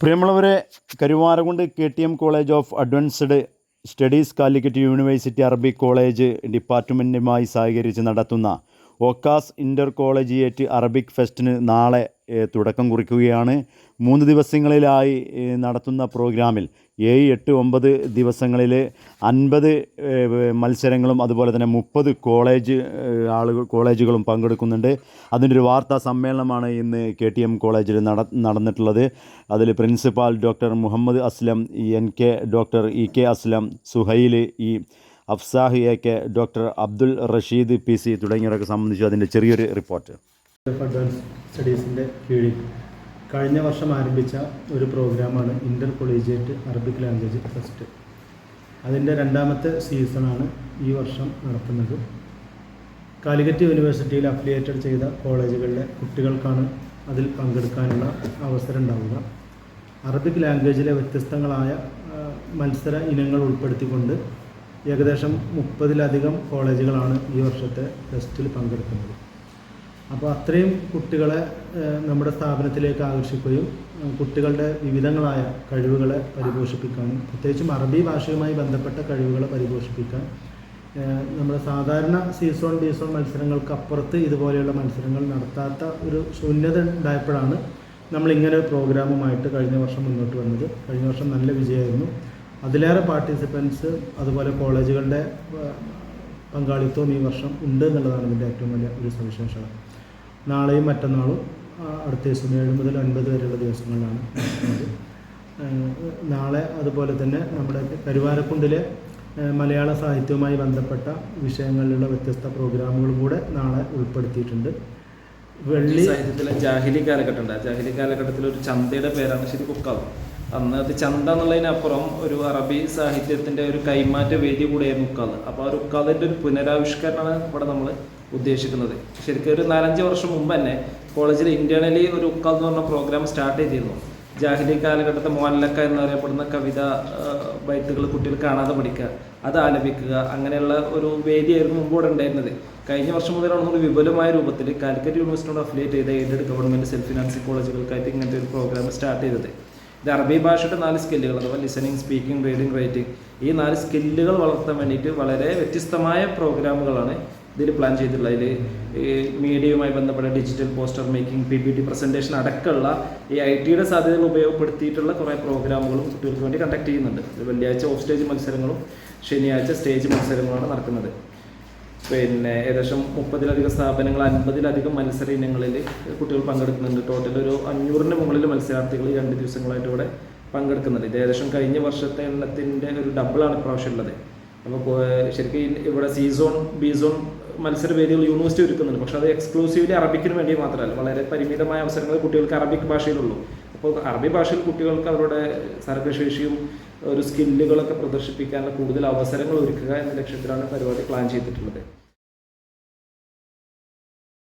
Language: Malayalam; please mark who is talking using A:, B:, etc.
A: പ്രിയമുള്ളവരെ Karuvarakundu K T M college of advanced studies Calicut university Arabic college ഡിപ്പാർട്ട്മെന്റുമായി സഹകരിച്ച് നടത്തുന്ന ഒക്കാസ് ഇന്റർ കോളേജിയേറ്റ് അറബിക് ഫെസ്റ്റിന് നാളെ തുടക്കം കുറിക്കുകയാണ്. മൂന്ന് ദിവസങ്ങളിലായി നടത്തുന്ന പ്രോഗ്രാമിൽ ഏഴ് എട്ട് ഒമ്പത് ദിവസങ്ങളിൽ അൻപത് മത്സരങ്ങളും അതുപോലെ തന്നെ മുപ്പത് കോളേജ് ആളുകൾ കോളേജുകളും പങ്കെടുക്കുന്നുണ്ട്. അതിന്റെ ഒരു വാർത്താ സമ്മേളനമാണ് ഇന്ന് കെ ടി എം കോളേജിൽ നട നടന്നിട്ടുള്ളത്. അതിൽ principal doctor Muhammad Aslam N K doctor E K Aslam Suhail E Afsah A K doctor Abdul Rasheed P C തുടങ്ങിയവരൊക്കെ സംബന്ധിച്ചു അതിന്റെ ചെറിയൊരു റിപ്പോർട്ട്.
B: ഓഫ് അഡ്വാൻസ് സ്റ്റഡീസിന്റെ കീഴിൽ. കഴിഞ്ഞ വർഷം ആരംഭിച്ച ഒരു പ്രോഗ്രാമാണ് intercollegiate Arabic language fest അതിന്റെ രണ്ടാമത്തെ സീസണാണ് ഈ വർഷം നടത്തുന്നത് കാലിക്കറ്റ് യൂണിവേഴ്സിറ്റിയിൽ അഫിലിയേറ്റഡ് ചെയ്ത കോളേജുകളിലെ കുട്ടികൾക്കാണ് അതിൽ പങ്കെടുക്കാനുള്ള അവസരം ഉണ്ടാവുക. അറബിക് ലാംഗ്വേജിലെ വ്യത്യസ്തങ്ങളായ മത്സര ഇനങ്ങൾ ഉൾപ്പെടുത്തിക്കൊണ്ട് ഏകദേശം മുപ്പതിലധികം കോളേജുകളാണ് ഈ വർഷത്തെ ഫെസ്റ്റിൽ പങ്കെടുക്കുന്നത്. അപ്പോൾ അത്രയും കുട്ടികളെ നമ്മുടെ സ്ഥാപനത്തിലേക്ക് ആകർഷിക്കുകയും കുട്ടികളുടെ വിവിധങ്ങളായ കഴിവുകളെ പരിപോഷിപ്പിക്കാനും പ്രത്യേകിച്ചും അറബി ഭാഷയുമായി ബന്ധപ്പെട്ട കഴിവുകളെ പരിപോഷിപ്പിക്കാൻ നമ്മുടെ സാധാരണ സീസോൺ ബീസോൺ മത്സരങ്ങൾക്ക് അപ്പുറത്ത് ഇതുപോലെയുള്ള മത്സരങ്ങൾ നടത്താത്ത ഒരു ശൂന്യത ഉണ്ടായപ്പോഴാണ് നമ്മൾ ഇങ്ങനെ ഒരു പ്രോഗ്രാമുമായിട്ട് കഴിഞ്ഞ വർഷം മുന്നോട്ട് വന്നത്. കഴിഞ്ഞ വർഷം നല്ല വിജയമായിരുന്നു. അതിലേറെ പാർട്ടിസിപ്പൻസ് അതുപോലെ കോളേജുകളുടെ പങ്കാളിത്തവും ഈ വർഷം ഉണ്ട് എന്നുള്ളതാണ് ഇതിന്റെ ഏറ്റവും വലിയ ഒരു സവിശേഷത. നാളെയും മറ്റന്നാളും അടുത്ത ദിവസം ഏഴ് മുതൽ ഒൻപത് വരെയുള്ള ദിവസങ്ങളിലാണ് നാളെ അതുപോലെ തന്നെ നമ്മുടെ കരുവാരക്കുണ്ടിലെ മലയാള സാഹിത്യവുമായി ബന്ധപ്പെട്ട വിഷയങ്ങളിലുള്ള വ്യത്യസ്ത പ്രോഗ്രാമുകളും കൂടെ നാളെ ഉൾപ്പെടുത്തിയിട്ടുണ്ട്. വെള്ളി
C: സാഹിത്യത്തിലെ ജാഹിലി കാലഘട്ടം ജാഹിലി കാലഘട്ടത്തിൽ ഒരു ചന്തയുടെ പേരാണ് ശരി കുക്കാവ്. അന്ന് അത് ചന്ത എന്നുള്ളതിനപ്പുറം ഒരു അറബി സാഹിത്യത്തിന്റെ ഒരു കൈമാറ്റ വേദി കൂടിയായിരുന്നു ഉക്കാദ്. അപ്പോൾ ആ ഒരു ഉക്കാദിന്റെ ഒരു പുനരാവിഷ്കരണമാണ് ഇവിടെ നമ്മൾ ഉദ്ദേശിക്കുന്നത്. ശരിക്കും ഒരു നാലഞ്ച് വർഷം മുമ്പ് തന്നെ കോളേജിൽ ഇന്റേണലി ഒരു ഉക്കാദ് എന്ന് പറഞ്ഞ പ്രോഗ്രാം സ്റ്റാർട്ട് ചെയ്തിരുന്നു. ജാഹിലി കാലഘട്ടത്തെ മോഹൻലക്ക എന്നറിയപ്പെടുന്ന കവിത ബൈത്തുകൾ കുട്ടികൾ കാണാതെ പഠിക്കുക അത് ആലപിക്കുക അങ്ങനെയുള്ള ഒരു വേദിയായിരുന്നു മുമ്പ് ഇവിടെ ഉണ്ടായിരുന്നത്. കഴിഞ്ഞ വർഷം മുതലാണ് നമ്മൾ വിപുലമായ രൂപത്തിൽ കാലിക്കറ്റ് യൂണിവേഴ്സിറ്റിയോട് അഫിലിയേറ്റ് ചെയ്ത എയ്ഡഡ് ഗവൺമെന്റ് സെൽഫ് ഫിനാൻസിങ് കോളേജുകൾക്കായിട്ട് ഇങ്ങനത്തെ ഒരു പ്രോഗ്രാം സ്റ്റാർട്ട് ചെയ്തത്. ഇത് അറബി ഭാഷയുടെ നാല് സ്കില്ലുകൾ അഥവാ ലിസണിങ് സ്പീക്കിംഗ് റീഡിംഗ് റൈറ്റിംഗ് ഈ നാല് സ്കില്ലുകൾ വളർത്താൻ വേണ്ടിയിട്ട് വളരെ വ്യത്യസ്തമായ പ്രോഗ്രാമുകളാണ് ഇതിൽ പ്ലാൻ ചെയ്തിട്ടുള്ളത്. അതിൽ മീഡിയയുമായി ബന്ധപ്പെട്ട digital poster making P P T presentation അടക്കമുള്ള ഈ ഐ ടിയുടെ സാധ്യതകൾ ഉപയോഗപ്പെടുത്തിയിട്ടുള്ള കുറേ പ്രോഗ്രാമുകളും കുട്ടികൾക്ക് വേണ്ടി കണ്ടക്ട് ചെയ്യുന്നുണ്ട്. വെള്ളിയാഴ്ച ഓഫ് സ്റ്റേജ് മത്സരങ്ങളും ശനിയാഴ്ച സ്റ്റേജ് മത്സരങ്ങളുമാണ് നടക്കുന്നത്. പിന്നെ ഏകദേശം മുപ്പതിലധികം സ്ഥാപനങ്ങൾ അൻപതിലധികം മത്സര ഇനങ്ങളിൽ കുട്ടികൾ പങ്കെടുക്കുന്നുണ്ട്. ടോട്ടൽ ഒരു അഞ്ഞൂറിന് മുകളിൽ മത്സരാർത്ഥികൾ രണ്ട് ദിവസങ്ങളായിട്ട് ഇവിടെ പങ്കെടുക്കുന്നുണ്ട്. ഇത് ഏകദേശം കഴിഞ്ഞ വർഷത്തെ എണ്ണത്തിന്റെ ഒരു ഡബിളാണ് ഇപ്രാവശ്യം ഉള്ളത്. അപ്പോൾ ശരിക്കും ഇവിടെ സി സോൺ ബി സോൺ മത്സര വേദികൾ യൂണിവേഴ്സിറ്റി ഒരുക്കുന്നുണ്ട്. പക്ഷേ അത് എക്സ്ക്ലൂസീവ്ലി അറബിക്കിന് വേണ്ടി മാത്രമല്ല. വളരെ പരിമിതമായ അവസരങ്ങൾ കുട്ടികൾക്ക് അറബിക് ഭാഷയിലുള്ളൂ. അപ്പോൾ അറബി ഭാഷയിൽ കുട്ടികൾക്ക് അവരുടെ സർഗശേഷിയും ഒരു സ്കില്ലുകളൊക്കെ പ്രദർശിപ്പിക്കാനുള്ള കൂടുതൽ അവസരങ്ങൾ ഒരുക്കുക എന്ന ലക്ഷ്യത്തിലാണ് പരിപാടി പ്ലാൻ ചെയ്തിട്ടുള്ളത്.